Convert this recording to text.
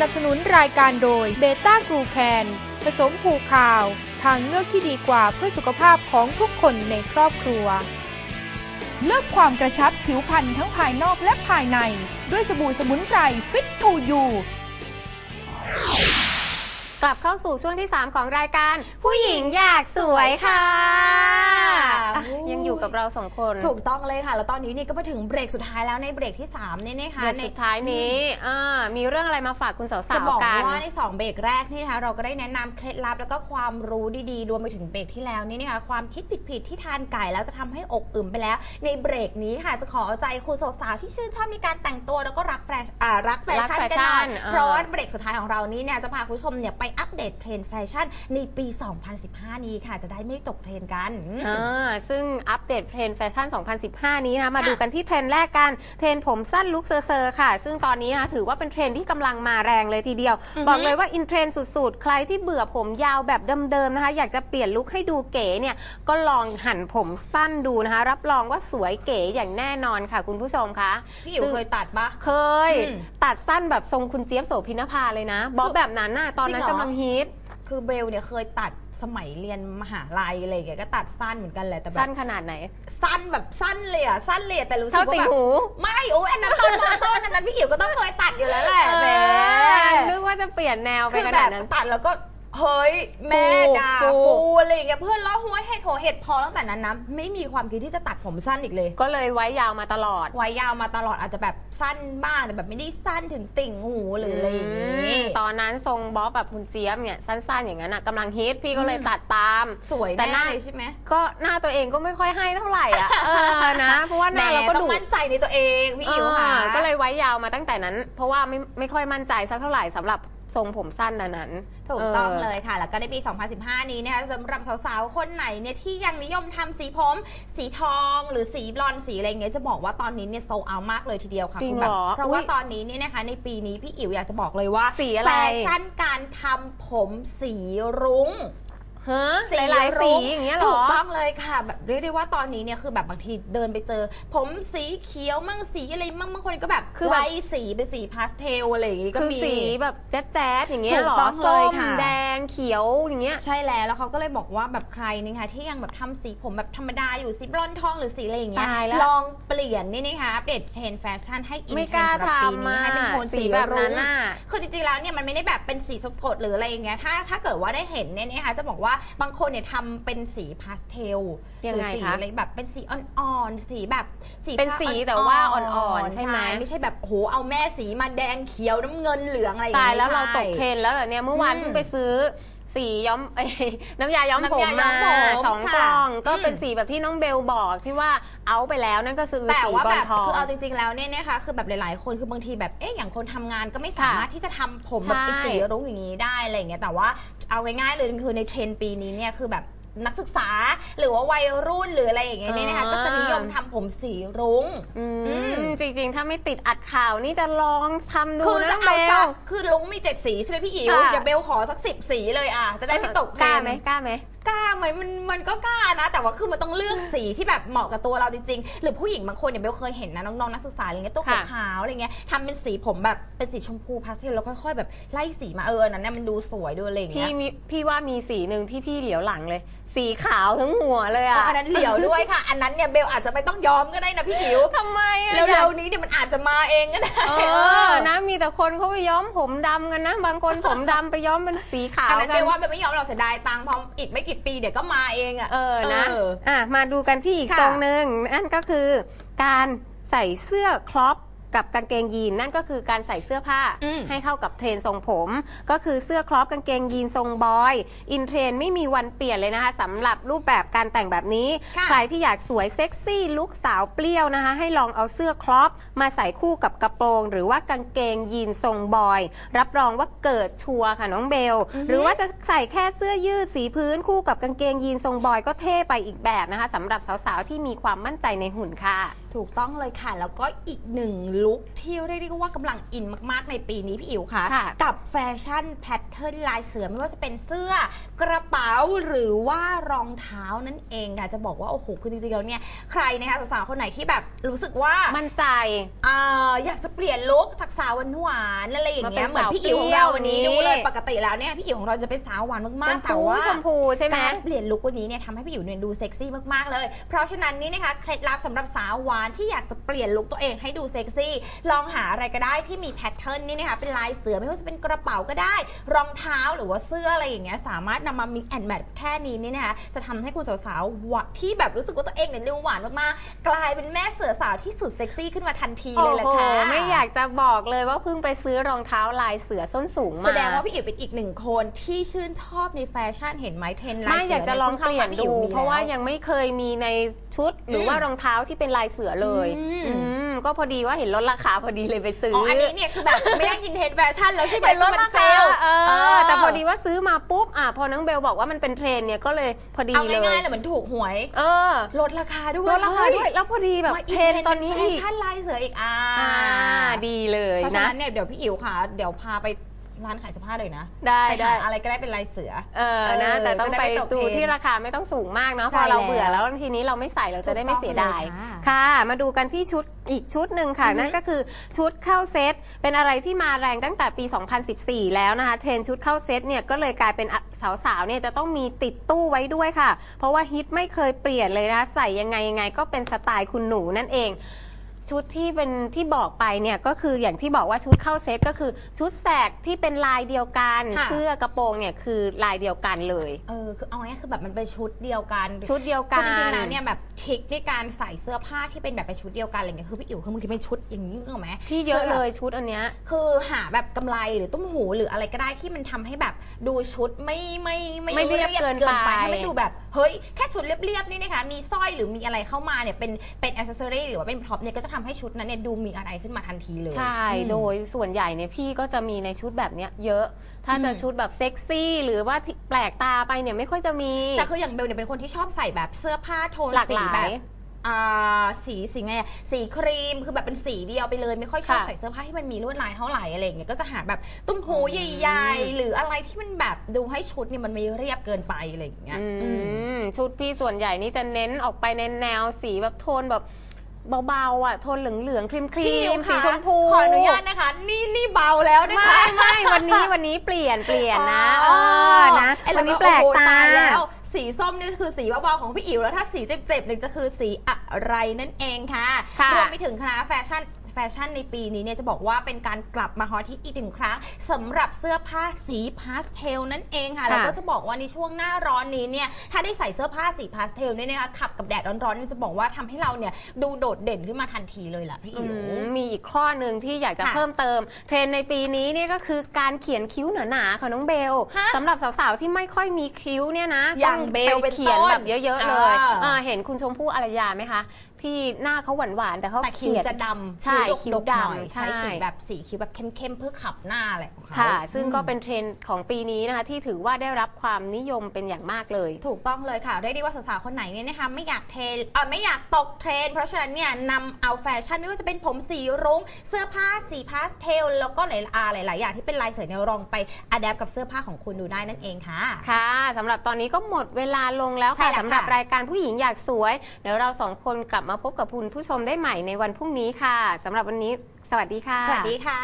นับสนุนรายการโดยเบต้ากรูแคนผสมผู้ข่าว ทางเลือกที่ดีกว่าเพื่อสุขภาพของทุกคนในครอบครัว เลือกความกระชับผิวพรรณทั้งภายนอกและภายใน ด้วยสบู่สมุนไพรฟิตทูยู กลับเข้าสู่ช่วงที่ 3 ของรายการ ผู้หญิงอยากสวยค่ะอะ ยังอยู่กับเราสองคน ถูกต้องเลยค่ะ แล้วตอนนี้นี่ก็มาถึงเบรกสุดท้ายแล้วในเบรกที่3นี่นะคะเดือนในสุดท้ายนี้อ่ามีเรื่องอะไรมาฝากคุณสาวจะบอกๆกันว่าใน 2 เบรกแรกนี่นะคะเราก็ได้แนะนำเคล็ดลับแล้วก็ความรู้ดีๆรวมไปถึงเบรกที่แล้วนี่นะคะความคิดผิดๆที่ทานไก่แล้วจะทำให้อกอึมไปแล้ว ในเบรกนี้ค่ะจะขอเอาใจคุณสาวๆที่ชื่นชอบในการแต่งตัวแล้วก็รักแฟชั่นอ่ารักแฟชั่นรักแฟกันหน่อยชั่นอ่าเพราะว่าเบรกสุดท้ายของเรานี้เนี่ยจะพาคุณผู้ชมเนี่ยไปอัปเดตเทรนด์แฟชั่นในปี 2015 นี้ค่ะ จะได้ไม่ตกเทรนด์กันอ่าซึ่งอัปเดตเทรนด์แฟชั่น 2015 นี้นะ มาดูกันที่เทรนด์แรกกัน เทรนด์ผมสั้นลุคเซอร์เซอร์ค่ะ ซึ่งตอนนี้นะถือว่าเป็นเทรนด์ที่กำลังมาแรงเลยทีเดียวอือฮึบอกเลยว่าอินเทรนด์สุดๆ ใครที่เบื่อผมยาวแบบเดิมๆนะคะ อยากจะเปลี่ยนลุคให้ดูเก๋เนี่ย ก็ลองหันผมสั้นดูนะคะ รับรองว่าสวยเก๋อย่างแน่นอนค่ะ คุณผู้ชมคะพี่อิ๋วเคยตัดปะเคยอืมตัดสั้นแบบทรงคุณเจี๊ยบโสพินภาเลยนะบ๊อบแบบนั้นน่ะตอนนั้นจริงเหรอกำลังฮิต คือเบลเนี่ยเคยตัดสมัยเรียนมหาลัยอะไรอย่างเงี้ยก็ตัดสั้นเหมือนกันแหละแต่แบสั้บนขนาดไหน สั้นแบบสั้นเลยอะสั้นเลยอะแต่รู้สึเท่ากว่าติ่งแบบหูไม่โอ้ยอันนั้นตอนมอต้นอันนั้นพี่อิ๋วก็ต้องเคยตัดอยู่แล้วแหละเอแหมอนึกว่าจะเปลี่ยนแนวไปคือขแบนาดบนั้น ตัดแล้วก็ เฮ้ยแม่ฟูด่าฟู ฟูอะไรอย่างเงี้ยเพื่อนล้อหัวเห็ดโหเห็ดพอตั้งแต่นั้นนะไม่มีความคิดที่จะตัดผมสั้นอีกเลย ก็เลยไว้ยาวมาตลอด ไว้ยาวมาตลอดอาจจะแบบสั้นบ้างแต่แบบไม่ได้สั้นถึงติ่งหูหรืออะไรอย่างงี้อืมตอนนั้นทรงบ๊อบแบบคุณเจี๊ยบเนี่ยสั้นๆอย่างนั้นอะกำลังฮิตพี่ก็เลยตัดตาม สวยแต่แน่หน้า เลยใช่ไหมก็หน้าตัวเองก็ไม่ค่อยให้เท่าไหร่อะ เออนะ เพราะว่าหแหมน้าเราก็ต้อดุงมั่นใจในตัวเองพี่อิ๋วค่ะ เออก็เลยไว้ยาวมาตั้งแต่นั้น เพราะว่าไม่ไม่ค่อยมั่นใจสักเท่าไหร่สำหรับ ทรงผมสั้นอันนั้น ถูกต้องออเลยค่ะ แล้วก็ในปี 2015 นี้นะคะสำหรับสาวๆ คนไหนเนี่ยที่ยังนิยมทำสีผม สีทองหรือสีบลอนด์สีอะไรเงี้ยจะบอกว่าตอนนี้เนี่ยโซเอามากเลยทีเดียวค่ะจริงคุณแบบเหรอเพราะว่าอุ๊ยตอนนี้เนี่ยนะคะในปีนี้พี่อิ๋วอยากจะบอกเลยว่าสีอะไรแฟชั่นการทำผมสีรุ้ง ฮะหลายๆสีอย่างเงี้ยเหรถูอกต้องเลยค่ะแบบเรียกได้ว่าตอนนี้เนี่ยคือแบบบางทีเดินไปเจอ ผมสีเขียวมั่งสีอะไรมั่งบางคนก็แบบคือแบบ ไล่สีเป็นสีพาสเทลอะไรอย่างงี้ก็คือมี สีแบบแจ๊ดๆอย่างเงี้ยถูกเหรอต้องเลส้ยมค่ะ แดงเขียวอย่างเงี้ย ใช่แล้วแล้วเขาก็เลยบอกว่าแบบใครนะคะที่ยังแบบทำสีผมแบบธรรมดาอยู่สีบลอนด์ทองหรือสีอะไรอย่างเงี้ยตายแล้วลองเปลี่ยนนี่นะคะอัปเดตเทรนด์แฟชั่นให้อินไม่เทรกนล้าด์สำหรับปีทำนี้อะให้เป็นโทนสีสีแบบนั้นรุ้งน่ะ คือจริงๆแล้วเนี่ยมันไม่ได้แบบเป็นสีสดๆหรืออะไรอย่างเงี้ยถ้าถ้าเกิดว่าได้เห็นเนี่ยนะคะจะบอกว่าบางคนเนี่ยทำเป็นสีพาสเทลยังหรืไงสีคะอะไรแบบเป็นสีอ่อนๆสีแบบสีเป็นฟ้าสีๆแต่ว่าอ่อนๆใช่ไหม ไม่ใช่แบบโอ้โหเอาแม่สีมาแดงเขียวน้ำเงินเหลืองอะไรอย่างตายเงี้ยแล้วเราตไม่กใช่เทรนด์แล้วเหรอเนี่ยเมื่อวานอืม เพิ่งไปซื้อ สีย้อมเอ้ยน้ำยาย้อมผมน้ำยาย้มาอมผมสองค่ะกล่องก็อืม เป็นสีแบบที่น้องเบลบอกที่ว่าเอาไปแล้วนั่นก็คือแต่สีว่าบอแบลบทอง คือเอาจริงๆแล้วเนี่ยนะคะคือแบบหลายๆ คนคือบางทีแบบเอ๊ะอย่างคนทำงานก็ไม่สามารถที่จะทำผมแบบใช่เป็นสีรุ้งอย่างนี้ได้อะไรอย่างเงี้ยแต่ว่าเอาง่ายๆเลยคือในเทรนด์ปีนี้เนี่ยคือแบบ นักศึกษา หรือว่าวัยรุ่นหรืออะไรอย่างเงี้ยเนี่ยนะคะก็จะนิยมทำผมสีรุ้ง อือืม มจริงๆ ถ้าไม่ติดอัดข่าวนี่จะลองทำดูคือนะจะเบเอาลสักคือลุงมีเจ็ดสีใช่ไหมพี่อิ๋วค่ะ เดี๋ยวเบลขอสักสิบสีเลยอะ จะได้ไม่ตกเทรกล้านไหมด์กล้าไหม กล้าไหมมันมันก็กล้านะ แต่ว่าคือมันต้องเลือกสีที่แบบเหมาะกับตัวเราจริงๆหรือผู้หญิงบางคนเนี่ยเบลเคยเห็นนะน้องๆนักศึกษาอะไรเงี้ยตัวค่ะ ขาวๆอะไรเงี้ยทำเป็นสีผมแบบเป็นสีชมพูพาสเทลแล้วค่อยๆ แบบไล่สีมาเอออันนั้นเนี่ยมันดูสวยดูอะไรอย่างพี่เงี้ย มีพี่ว่ามีสีหนึ่งที่พี่เหลียวหลังเลยสีขาวทั้งหัวเลยเอออะอันนั้นเหลียวด้วยค่ะ อันนั้นเนี่ยเบลอาจจะไม่ต้องยอมก็ได้นะพี่อิ๋วทำไมอะเร็วๆนี้เดี๋ยวมันอาจจะมาเองก็ได้ เออ นะ มีแต่คนเขาไปย้อมผมดำกันนะ บางคนผมดำไปย้อมเป็นสีขาวอันนั้นกัเบนลว่าเบลไม่ยอมเราเสียดายตังค์เพราะอีกไม่กี่ปีเดี๋ยวก็มาเองอะ เออ นะเอออะ มาดูกันที่อีกค่ะทรงหนึ่งนั่นก็คือการใส่เสื้อครอป กับกางเกงยีนนั่นก็คือการใส่เสื้อผ้าอืมให้เข้ากับเทรนด์ทรงผม ก็คือเสื้อครอปกางเกงยีนทรงบอย อินเทรนด์ไม่มีวันเปลี่ยนเลยนะคะสำหรับรูปแบบการแต่งแบบนี้ค่ะใครที่อยากสวยเซ็กซี่ลุคสาวเปรี้ยวนะคะ ให้ลองเอาเสื้อครอปมาใส่คู่กับกระโปรง หรือว่ากางเกงยีนทรงบอย รับรองว่าเกิดชัวร์ค่ะน้องเบล หรือว่าจะใส่แค่เสื้อยืดสีพื้นคู่กับกางเกงยีนทรงบอยก็เท่ไปอีกแบบนะคะสำหรับสาวๆที่มีความมั่นใจในหุ่นค่ะ ถถูกต้องเลยค่ะ แล้วก็อีกหนึ่งลุคที่เรียกได้ว่ากำลังอินมากๆในปีนี้พี่อิ๋วค่ะ ค่ะกับแฟชั่นแพทเทิร์นลายเสือไม่ว่าจะเป็นเสื้อกระเป๋าหรือว่ารองเท้านั่นเองค่ะจะบอกว่า โอ้โห คือจริงๆแล้วเนี่ย ใครนะคะสาวๆคนไหนที่แบบรู้สึกว่ามั่นใจอ่าอยากจะเปลี่ยนลุคจากสาวหวานๆอะไรอย่างเงี้ยมาเป็นเหมือนพี่อิ๋วของสาวเราวันนี้เปรี้ดูยว เลยปกติแล้วเนี่ยพี่อิ๋วของเราจะเป็นสาวหวานชมากมๆแต่พูว่า ชมพูใช่ไหม การเปลี่ยนลุควันนี้เนี่ยทำให้พี่อิ๋วเนี่ยดูเซ็กซี่มาก ๆ เลย เพราะฉะนั้นนี่นะคะเคล็ดลับสำหรับสาวหวานที่อยากจะเปลี่ยนลุคตัวเองให้ดูเซ็กซี่ ลองหาอะไรก็ได้ที่มีแพทเทิร์นนี่นะคะเป็นลายเสือไม่ว่าจะเป็นกระเป๋าก็ได้ รองเท้าหรือว่าเสื้ออะไรอย่างเงี้ยสามารถนำมา mix and match แค่นี้นี่นะคะจะทำให้คุณสาวๆที่แบบรู้สึกว่าตัวเองเนี่ยดูหวานมากๆกลายเป็นแม่เสือสาวที่สุดเซ็กซี่ขึ้นมาทันทีเลยแหละค่ะไม่อยากจะบอกเลยว่าเพิ่งไปซื้อรองเท้าลายเสือส้นสูงมาแสดงว่าพี่อิ๋วเป็นอีกหนึ่งคนที่ชื่นชอบในแฟชั่นเห็นไหมเทรนด์ลายเสืออยากจะลองเปลี่ยนดู เพราะว่ายังไม่เคยมีใน ชุด หรือว่ารองเท้าที่เป็นลายเสือเลยอืม อืมก็พอดีว่าเห็นลดราคาพอดีเลยไปซื้ออ๋อ ออันนี้เนี่ยคือแบบไม่ได้ยินเทรนด์แฟชั่นแล้วใช่ไหมเป็นลดคือมัรานเซคาลล์เออแต่พอดีว่าซื้อมาปุ๊บอะพอน้องเบลบอกว่ามันเป็นเทรนด์เนี่ยก็เลยพอดีเอาเลยง่ายๆเลยเหมือนถูกหวย เออลดราคาด้วยลดราคาด้วยแล้วพอดีแบบมาเทรนด์ตอนนี้แฟอีกชั่นลายเสืออีกอ่าอ่าดีเลยเพราะฉะนะ นั้นเนี่ยเดี๋ยวพี่อิ๋วค่ะ เดี๋ยวพาไป ร้านขายเสื้อผ้าเลยนะได้ไปได้ หาอะไรก็ได้เป็นลายเสือ เออนะเออแต่ต้องจะได้ไปไม่ตกดูเทรนด์ที่ราคาไม่ต้องสูงมากเนาะใช่พอเราแล้วเบื่อแล้วทีนี้เราไม่ใส่เราจะได้ไม่เสียดายถูกต้องเลยค่ะค่ะ มาดูกันที่ชุดอีกชุดหนึ่งค่ะอือฮึนั่นก็คือชุดเข้าเซตเป็นอะไรที่มาแรงตั้งแต่ปี 2014 แล้วนะคะเทรนด์ชุดเข้าเซตเนี่ยก็เลยกลายเป็นอะสาวๆเนี่ยจะต้องมีติดตู้ไว้ด้วยค่ะ เพราะว่าฮิตไม่เคยเปลี่ยนเลยนะคะใส่ยังไงยังไงก็เป็นสไตล์คุณหนูนั่นเอง ชุดที่เป็นที่บอกไปเนี่ยก็คืออย่างที่บอกว่าชุดเข้าเซตก็คือชุดแสกที่เป็นลายเดียวกันค่ะ เสื้อกระโปรงเนี่ยคือลายเดียวกันเลย เออคือเอาง่ายๆคือแบบมันเป็นชุดเดียวกันชุดเดียวคืกัอนจริงๆแล้วเนี่ยแบบทริคในการใส่เสื้อผ้าที่เป็นแบบเป็นชุดเดียวกันอะไรเงี้ยคือพี่อิ๋วคือบางทีเป็นชุดอย่างนี้นึกออกไหมพี่เยอะเลยชุดอันเนี้ย คือหาแบบกำไรหรือตุ้มหูหรืออะไรก็ได้ที่มันทำให้แบบดูชุดไม่ไม่ไม่เรียบเกินไป ให้มันดูแบบเฮ้ยแค่ชุดเรียบๆนี่นะคะมีสร้อยหรือมีอะไรเข้ามาเนี่ยเป็นเป็นอ c เซสซอรีหรือว่าเป็นพร็อพเนี่ยก็จะทำให้ชุดนั้นเนี่ยดูมีอะไรขึ้นมาทันทีเลย ใช่อืมโดยส่วนใหญ่เนี่ยพี่ก็จะมีในชุดแบบเนี้ยเยอะ ถ้าจะอืมชุดแบบเซ็กซี่หรือว่าที่แปลกตาไปเนี่ยไม่ค่อยจะมี แต่คืออย่างเบลเนี่ยเป็นคนที่ชอบใส่แบบเสื้อผ้าโทนหลากสีหลาแบยบอ่าสีสีไงอะสีครีมคือแบบเป็นสีเดียวไปเลย ไม่ค่อยชอบค่ะใส่เสื้อผ้าที่มันมีลวดลายเท่าไหร่อะไรอย่างเงี้ยก็จะหาแบบตุ้มหูใหญ่ๆหรืออะไรที่มันแบบดูให้ชุดเนี่ยมันไม่เรียบเกินไปอะไรอย่างเงี้ยอือืมมชุดพี่ส่วนใหญ่นี่จะเน้นออกไปในแนวสีแบบโทนแบบ เบาๆอะโทนเหลืองๆครีมครีพี่อิ๋มวสีคะชมพูขออนุญาตนะคะ นี่นี่เบาแล้วนะไม่คะ ไม่วันนี้วันนี้เปลี่ยนเปลี่ยนนะเออ๋ออนะไอ้วันเรนี้แปลกโอ้โหตายแล้ว สีส้มนี่คือสีเบาๆของพี่อิ๋วแล้วถ้าสีเจ็บๆเนี่ยจะคือสีอะไรนั่นเองค่ะค่ะ รวมไปถึงคณะแฟชั่นแฟชั่นในปีนี้เนี่ยจะบอกว่าเป็นการกลับมาฮอตที่อีกหนึ่งครั้งสำหรับเสื้อผ้าสีพาสเทลนั่นเองค่ะค่ะ แล้วก็จะบอกว่าในช่วงหน้าร้อนนี้เนี่ยถ้าได้ใส่เสื้อผ้าสีพาสเทลเนี่ยนะคะขับกับแดดร้อนๆเนี่ยจะบอกว่าทำให้เราเนี่ยดูโดดเด่นขึ้นมาทันทีเลยล่ะพี่อือิ๋วมมีอีกข้อหนึ่งที่อยากจะค่ะเพิ่มเติม เทรนด์ในปีนี้เนี่ยก็คือการเขียนคิ้วหนาๆของน้องเบลฮะสำหรับสาวๆที่ไม่ค่อยมีคิ้วเนี่ยนะอย่างต้องเบลเป็นเขียนต้นแบบเยอะๆเลยอ่า อ่าเห็นคุณชมพู่อารยาไหมคะ ที่หน้าเขาหวานๆแต่เขาแต่คิ้วเขียนจะดำใช่คิ้วคิ้วดกๆหน่อยดำใช่ใช้สีแบบสีคิ้วแบบเข้มๆเพื่อขับหน้าอะไรของเขาค่ะ ซึ่งก็อืมเป็นเทรนด์ของปีนี้นะคะที่ถือว่าได้รับความนิยมเป็นอย่างมากเลย ถูกต้องเลยค่ะเรียกได้ว่าสาวๆคนไหนเนี่ยนะคะไม่อยากเทรนเอ่อไม่อยากตกเทรนเพราะฉะนั้นเนี่ยนำเอาแฟชั่นไม่ว่าจะเป็นผมสีรุง้งเสื้อผ้าสีพาสเทลแล้วก็หลายอาหลายๆอย่างที่เป็นลายเสือเนี่ยลองไปอัดแอปกับเสื้อผ้าของคุณดูได้นั่นเองค่ะ ค่ะสำหรับตอนนี้ก็หมดเวลาลงแล้วใช่ค่ะแล้วสำหรับค่ะรายการผู้หญิงอยากสวย เดี๋ยวเราสองคนกลับมาพบกับคุณผู้ชมได้ใหม่ในวันพรุ่งนี้ค่ะสำหรับวันนี้ สวัสดีค่ะ สวัสดีค่ะ